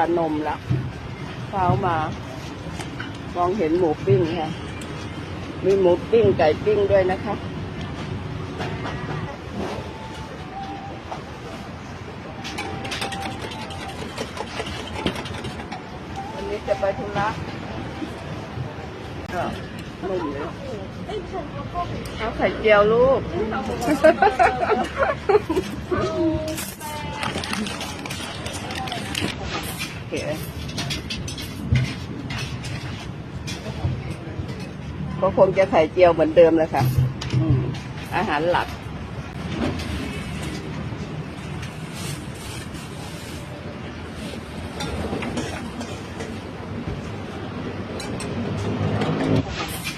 านมละเช้ามามองเห็นหมูปิ้งค่ะ มีหมูปิ้งไก่ปิ้งด้วยนะคะวันนี้จะไปธุระก็นุ่มเลยเอาไข่เจียวลูก ก็คงจะไข่เจียวเหมือนเดิมเลยค่ะ อืม อาหารหลัก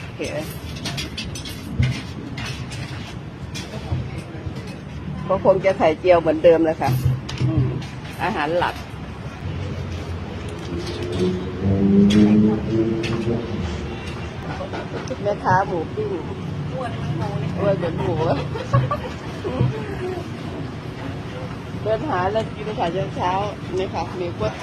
โอเคก็คงจะไข่เจียวเหมือนเดิมเลยค่ะ อืม อาหารหลัก แม่ค้าหมูปิ้งอ้วนเหมือนหมูเดินหาแล้วกินค่ะเช้าๆนี่ค่ะมีกล้วย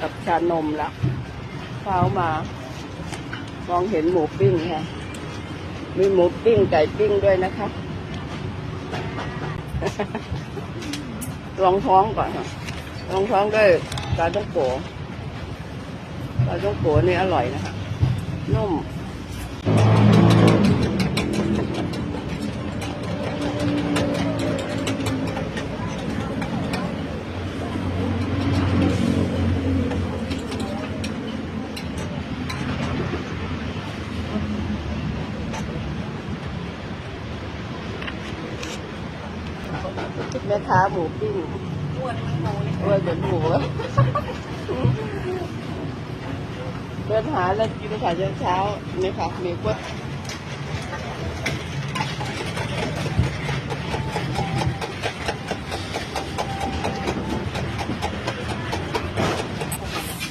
กับชานมละเช้ามา มองเห็นหมูปิ้งค่ะ มีหมูปิ้งไก่ปิ้งด้วยนะคะ ลองท้องก่อนค่ะรองท้องด้วยปลาต้องโกปลาต้องโกนี่อร่อยนะคะนุ่ม แม่ค้าหมูปิ้งอ้วนเหมือนหมูเดินหาแล้วกินค่ะเช้าๆนี่ค่ะมีกล้วย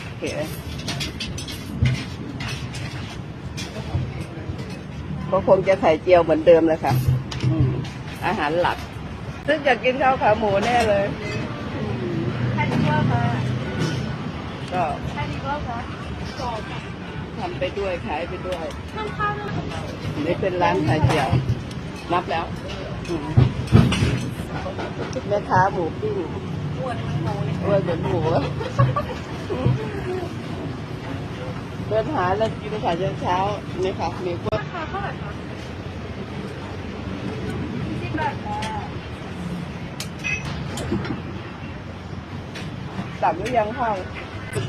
โอเคก็คงจะไข่เจียวเหมือนเดิมเลยค่ะอืมอาหารหลัก ซึ่งอยากกินข้าวขาหมูแน่เลยใครดีกว่าคะก็ใครดีกว่าคะสอบทำไปด้วยขายไปด้วยทำข้าวด้วยนี่เป็นร้านขายเจียวนับแล้วอืมแม่ค้าหมูปิ้งอ้วนเหมือนหมูเลยอ้วนเหมือนหมูเดินหาแล้วกินค่ะเช้าๆนี่ค่ะมีกล้วยราคาเท่าไหร่คะสิบบาทค่ะ สั่งหรือยังข้าว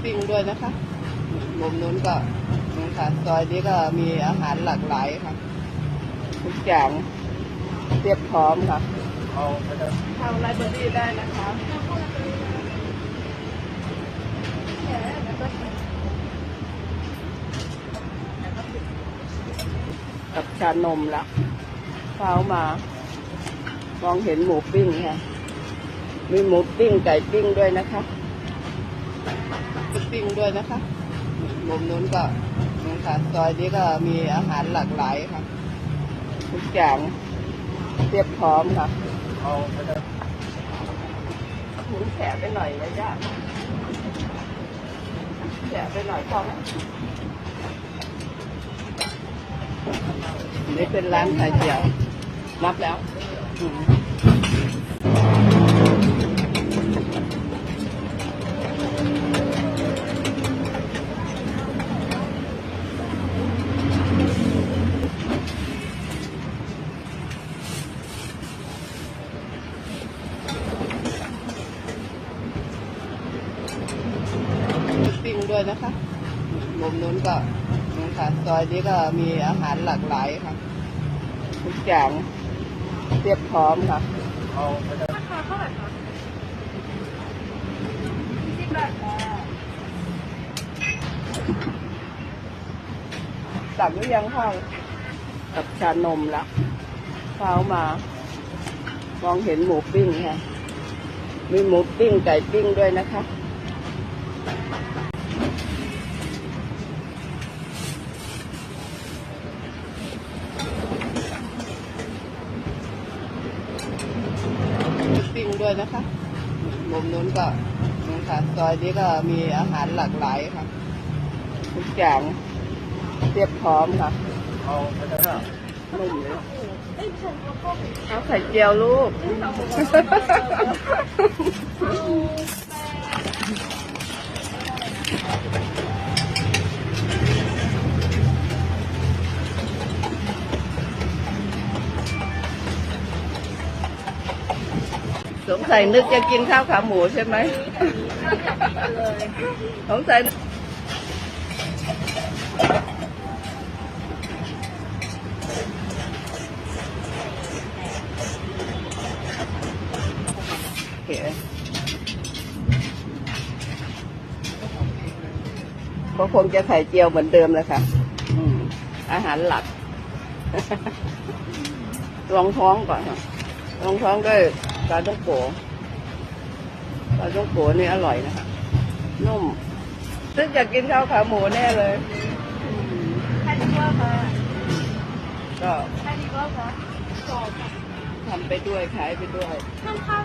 ปิ้งด้วยนะคะมุมนู้นก็นี่ค่ะซอยนี้ก็มีอาหารหลากหลายค่ะ ทุกอย่างเรียบพร้อมค่ะทางไลบรารีได้นะคะกับชานมละเช้ามามองเห็นหมูปิ้งค่ะ มีหมูปิ้งไก่ปิ้งด้วยนะคะ ปิ้งด้วยนะคะมุมนู้นก็นี่ค่ะซอยนี้ก็มีอาหารหลากหลายค่ะ ทุกอย่างเรียบพร้อมค่ะหมุนแฉะไปหน่อยนะจ๊ะแฉะไปหน่อยพอไหมนี่เป็นร้านขายเจียวนับแล้ว ด้วยนะคะมุมนู้นก็นี่ค่ะซอยนี้ก็มีอาหารหลากหลายค่ะ ทุกอย่างเตรียบพร้อมค่ะราคาเท่าไหร่คะสิบบาทค่ะสั่งหรือยังข้าวกับชานมละเช้ามามองเห็นหมูปิ้งค่ะ มีหมูปิ้งไก่ปิ้งด้วยนะคะ ด้วยนะคะมุมนู้นก็นี่ค่ะซอยนี้ก็มีอาหารหลากหลายค่ะ ทุกอย่างเตรียมพร้อมค่ะเอาไปเถอะนุ่มเลยเอาไข่เจียวลูก สงสัยนึกจะกินข้าวขาหมูใช่ไหมสงสัยโอเคก็คงจะไข่เจียวเหมือนเดิมเลยค่ะอืมอาหารหลัก รองท้องก่อนค่ะรองท้องด้วย ปลาต้องโกปลาต้องโกนี่อร่อยนะคะนุ่มซึ่งอยากกินข้าวขาหมูแน่เลยอืมแค่นี้ก็ค่ะก็แค่นี้ก็ค่ะสองทำไปด้วยขายไปด้วยข้างข้าว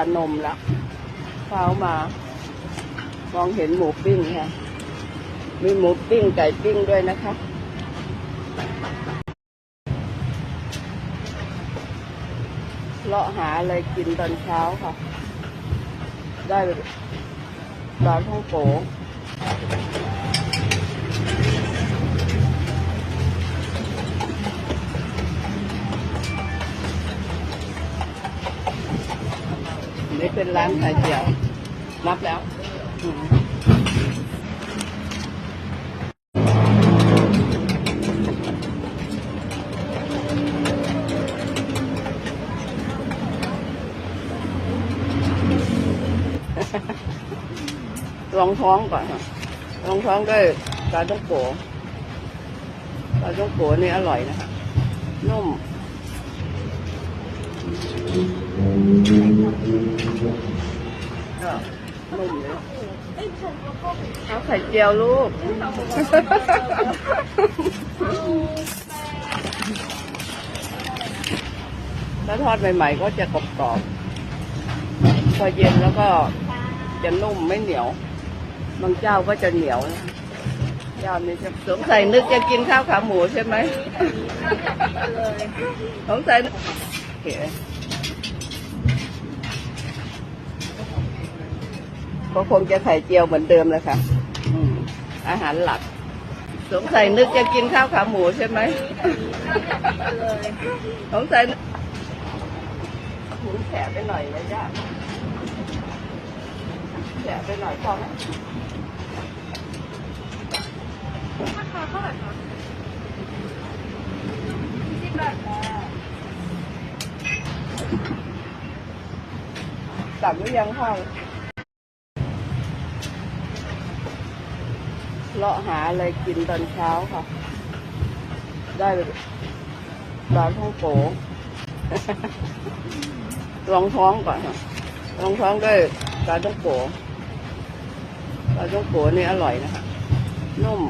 านมละเช้ามามองเห็นหมูปิ้งค่ะ มีหมูปิ้งไก่ปิ้งด้วยนะคะเลาะหาอะไรกินตอนเช้าค่ะ ได้ปลานท่องโก นี่เป็นร้านไข่เจียว นับแล้วอืมรองท้องก่อนค่ะรองท้องด้วยปลาต้องโกปลาต้องโกนี่อร่อยนะคะนุ่ม เลยเอ้ยผมก็เข้าไปเอาไข่เจียวลูกแล้วทอดใหม่ๆก็จะกรอบๆ พอเย็นแล้วก็จะนุ่มไม่เหนียว บางเจ้าก็จะเหนียวนะเจ้านี้จะสงสัยนึกจะกินข้าวขาหมูใช่ไหมสงสัย ก็คงจะไข่เจียวเหมือนเดิมเลยค่ะอืมอาหารหลัก สงสัยนึกจะกินข้าวขาหมูใช่ไหมเลยสงสัยหมุนแฉะไปหน่อยเลยจ้ะแฉะไปหน่อยพอไหมราคาเท่าไหร่คะสิบบาท ค่ะสั่งหรือยังข้าวเลาะหาอะไรกินตอนเช้าค่ะ ได้ปลาท่องโกรองท้องก่อนค่ะรองท้องด้วยปลาท่องโกปลาท่องโกนี่อร่อยนะคะนุ่ม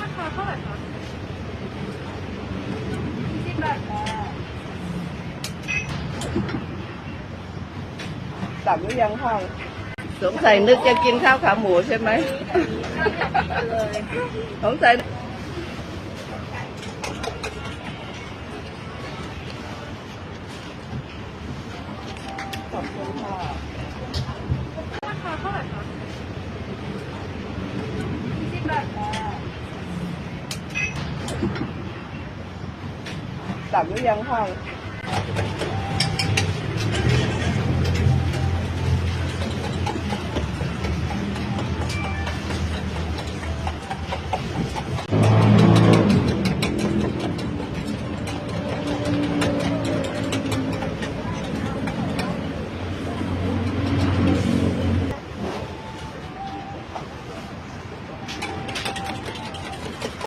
ราคาเท่าไหร่คะสิบบาทค่ะ สั่งหรือยังข้าวสงสัยนึกจะกินข้าวขาหมูใช่ไหมเลยสงสัยขอบคุณค่ะราคาเท่าไหร่คะสิบบาทค่ะสั่งหรือยังข้าวร